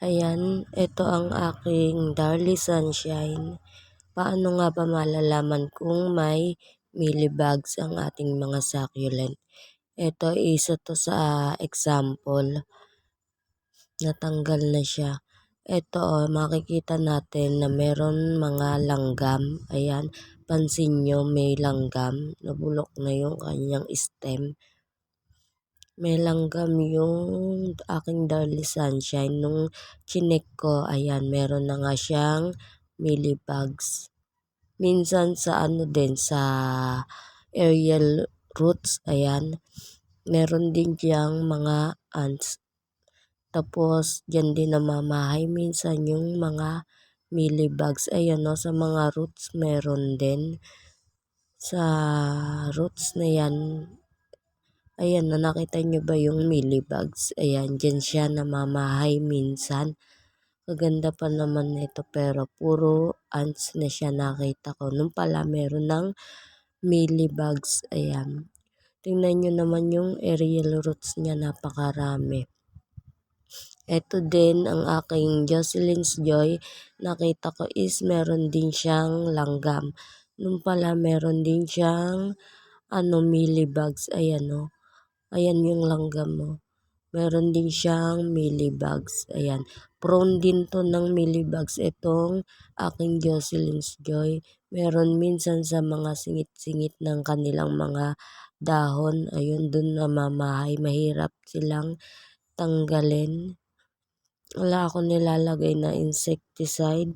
Ayan, ito ang aking Darly Sunshine. Paano nga ba malalaman kung may millibugs ang ating mga succulent? Ito, isa to sa example. Natanggal na siya. Ito, oh, makikita natin na meron mga langgam. Ayan, pansin nyo, may langgam. Nabulok na yung kanyang stem may langgam yung aking Darly Sunshine. Nung chinek ko, ayan, meron na nga siyang millibugs. Minsan sa ano din, sa aerial roots, ayan, meron din diyang mga ants. Tapos, dyan din namamahay minsan yung mga millibugs. Ayan no, sa mga roots meron din. Sa roots na yan, Ayan na, nakita nyo ba yung millibugs? Ayan, dyan siya namamahay minsan. Kaganda pa naman nito pero puro ants na siya nakita ko. Nung pala meron ng millibugs. Ayan. Tingnan nyo naman yung aerial roots niya, napakarami. Ito din ang aking Jocelyn's Joy. Nakita ko is meron din siyang langgam. Nung pala meron din siyang ano millibugs. Ayan o. Oh. Ayan yung langgam mo. Meron din siyang millibugs. Ayan. Prone din to ng millibugs. Itong aking Jocelyn's Joy. Meron minsan sa mga singit-singit ng kanilang mga dahon. Ayun, dun namamahay. Mahirap silang tanggalin. Wala ako nilalagay na insecticide.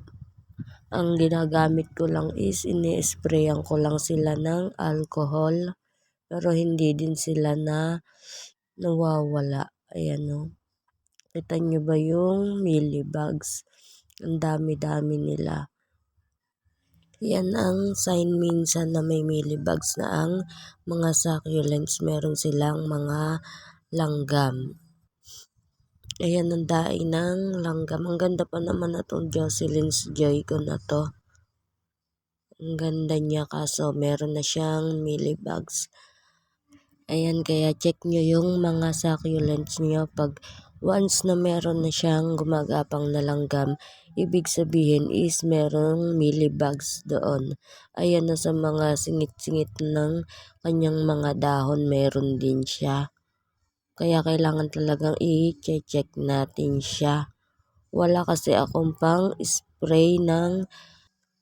Ang ginagamit ko lang is ini-sprayan ko lang sila ng alcohol pero hindi din sila na nawawala. Ayan o. Kita nyo ba yung millibugs? Ang dami-dami nila. Yan ang sign minsan na may millibugs na ang mga succulents. Meron silang mga langgam. Ayan ang daing ng langgam. Ang ganda pa naman na itong Jocelyn's Joy ko na to. Ang ganda niya kaso meron na siyang millibugs. Ayan, kaya check nyo yung mga succulents nyo. Pag once na meron na siyang gumagapang na langgam, ibig sabihin is merong millibugs doon. Ayan na sa mga singit-singit ng kanyang mga dahon, meron din siya. Kaya kailangan talagang i-check natin siya. Wala kasi akong pang spray ng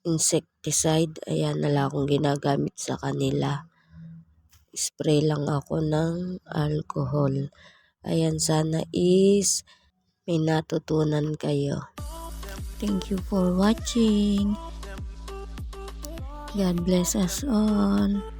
insecticide. Ayan, nala akong ginagamit sa kanila spray lang ako ng alcohol. Ayan, sana is may natutunan kayo. Thank you for watching. God bless us all.